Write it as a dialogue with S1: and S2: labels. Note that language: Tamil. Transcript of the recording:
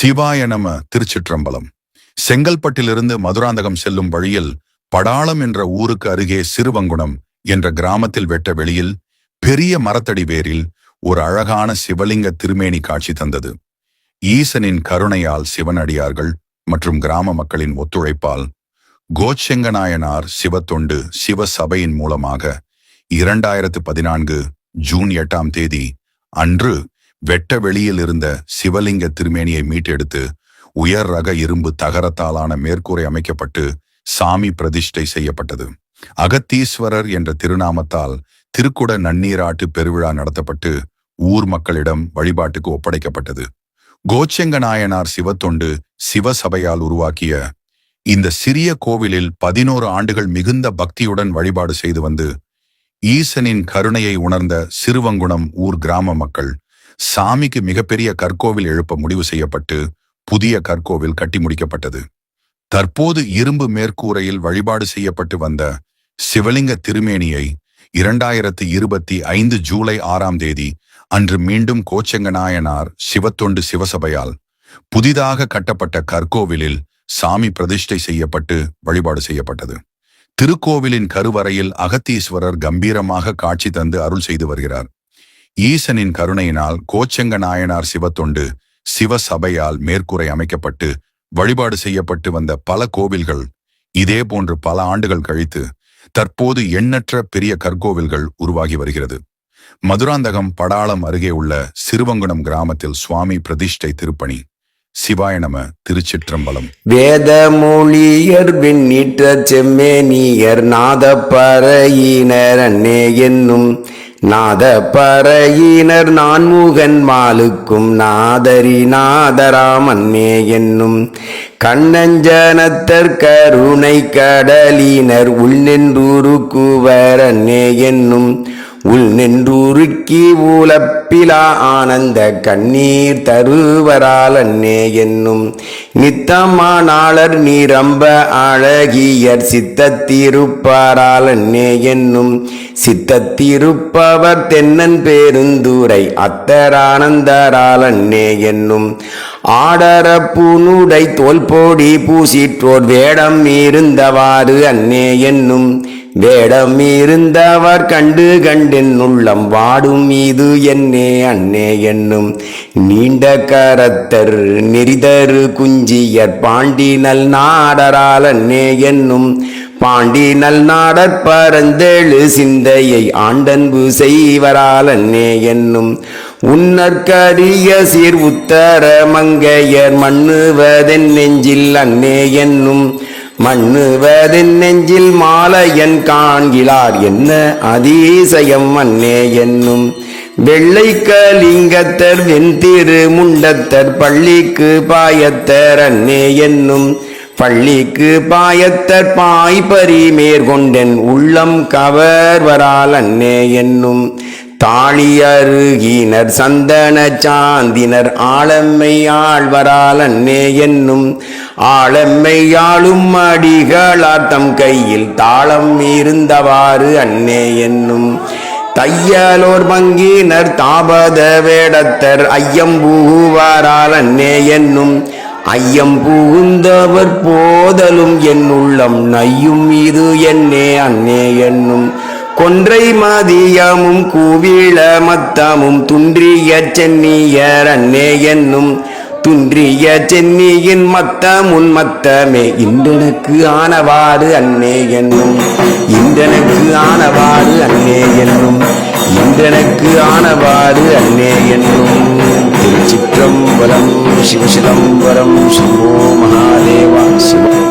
S1: சிவாய நம திருச்சிற்றம்பலம். செங்கல்பட்டிலிருந்து மதுராந்தகம் செல்லும் வழியில் படாளம் என்ற ஊருக்கு அருகே சிறுவங்குணம் என்ற கிராமத்தில் வெட்ட வெளியில் பெரிய மரத்தடி வேரில் ஒரு அழகான சிவலிங்க திருமேனி காட்சி தந்தது. ஈசனின் கருணையால் சிவனடியார்கள் மற்றும் கிராம மக்களின் ஒத்துழைப்பால் கோச்செங்கநாயனார் சிவத்தொண்டு சிவ சபையின் மூலமாக இரண்டாயிரத்து பதினான்கு ஜூன் எட்டாம் தேதி அன்று வெட்ட வெளியில் இருந்த சிவலிங்க திருமேனியை மீட்டெடுத்து உயர் ரக இரும்பு தகரத்தாலான மேற்கூரை அமைக்கப்பட்டு சாமி பிரதிஷ்டை செய்யப்பட்டது. அகத்தீஸ்வரர் என்ற திருநாமத்தால் திருக்குட நன்னீராட்டு பெருவிழா நடத்தப்பட்டு ஊர் மக்களிடம் வழிபாட்டுக்கு ஒப்படைக்கப்பட்டது. கோச்செங்க நாயனார் சிவத்தொண்டு சிவசபையால் உருவாக்கிய இந்த சிறிய கோவிலில் பதினோரு ஆண்டுகள் மிகுந்த பக்தியுடன் வழிபாடு செய்து வந்து ஈசனின் கருணையை உணர்ந்த சிறுவங்குணம் ஊர் கிராம மக்கள் சாமிக்கு மிகப்பெரிய கற்கோவில் எழுப்ப முடிவு செய்யப்பட்டு புதிய கற்கோவில் கட்டி முடிக்கப்பட்டது. தற்போது இரும்பு மேற்கூரையில் வழிபாடு செய்யப்பட்டு வந்த சிவலிங்க திருமேனியை இரண்டாயிரத்து இருபத்தி ஐந்து ஜூலை ஆறாம் தேதி அன்று மீண்டும் கோச்செங்கநாயனார் சிவத்தொண்டு சிவசபையால் புதிதாக கட்டப்பட்ட கற்கோவிலில் சாமி பிரதிஷ்டை செய்யப்பட்டு வழிபாடு செய்யப்பட்டது. திருக்கோவிலின் கருவறையில் அகத்தீஸ்வரர் கம்பீரமாக காட்சி தந்து அருள் செய்து வருகிறார். ஈசனின் கருணையினால் கோச்சங்க நாயனார் சிவத்தொண்டு சிவ சபையால் மேற்கூரை அமைக்கப்பட்டு வழிபாடு செய்யப்பட்டு வந்த பல கோவில்கள் இதே போன்று பல ஆண்டுகள் கழித்து தற்போது எண்ணற்ற பெரிய கற்கோவில்கள் உருவாகி வருகிறது. மதுராந்தகம் படாளம் அருகே உள்ள சிறுவங்குணம் கிராமத்தில் சுவாமி பிரதிஷ்டை திருப்பணி. சிவாய நம திருச்சிற்றம்பலம்.
S2: வேத மொழியர் விண்ணீற்ற செம்மேனியர் நாத பறையினர் அன்னே என்னும் நாத பறையினர் நான்முகன் மாலுக்கும் நாதரி நாதராமன்னே என்னும் கண்ணஞ்சனத்தர் கருணை கடலினர் உள்நின்றுருக்குவர் அன்னே என்னும் உள் நின்றுருக்கி ஊலப்பிலா ஆனந்த கண்ணீர் தருவரால் அன்னே என்னும் நித்தமானாளர் நீரம்ப அழகியர் சித்தத்திருப்பாரால் அன்னே என்னும் சித்தத்திருப்பவர் தென்னன் பேருந்துரை அத்தரானந்தரால் அன்னே என்னும் ஆடர தோல்போடி பூசிற்றோர் வேடம் இருந்தவாறு அன்னே என்னும் வேடம் இருந்தவர் கண்டு கண்டின் உள்ளம் வாடும் இது என்னே அன்னே என்னும் நீண்ட கரத்தர் நெறிதரு குஞ்சியர் பாண்டி நல் நாடரால் அன்னே என்னும் பாண்டி நல் நாடற் பரந்தெழு சிந்தையை ஆண்டன்பு செய்வரால் அன்னே என்னும் உன்னற்கரிய சீர் உத்தர மங்கையர் மண்ணுவதென் நெஞ்சில் அன்னே என்னும் மண்ணுவதின் நெஞ்சில் மாலையன் காண்கிறார் என்ன அதிசயம் மண்ணே என்னும். வெள்ளை கலிங்கத்தர் வெண்திரு முண்டத்தர் பள்ளிக்கு பாயத்தர் அன்னே என்னும். பள்ளிக்கு பாயத்தர் பாய்பரி மேற்கொண்டென் உள்ளம் கவர்வரால் அன்னே என்னும். தாளியருகினர் சந்தன சாந்தினர் ஆளம்மை ஆழ்வரால் அன்னே என்னும் ஆளம்மை ஆளும் அடிகளாட்டம் கையில் தாளம் இருந்தவாறு அன்னே என்னும் தையலோர் பங்கினர் தாபத வேடத்தர் ஐயம் புகுவாரால் அன்னே என்னும் ஐயம் புகுந்தவர் போதலும் என் உள்ளம் நையும் இது என்னே அன்னே என்னும் கொன்றை மதியமும் கூவிள மத்தமும் துன்றிய சென்னியர் அன்னே என்னும் துன்றிய சென்னியின் மத்தமுன் மத்தமே இன்றனுக்கு ஆனவாறு அன்னே என்னும். இன்றனுக்கு ஆனவாறு அன்னே என்னும். இன்றனுக்கு ஆனவாறு அன்னே என்னும். திருச்சிற்றம்பலம் சிவசிதம்பரம் சிவோ மகாதேவா சிவம்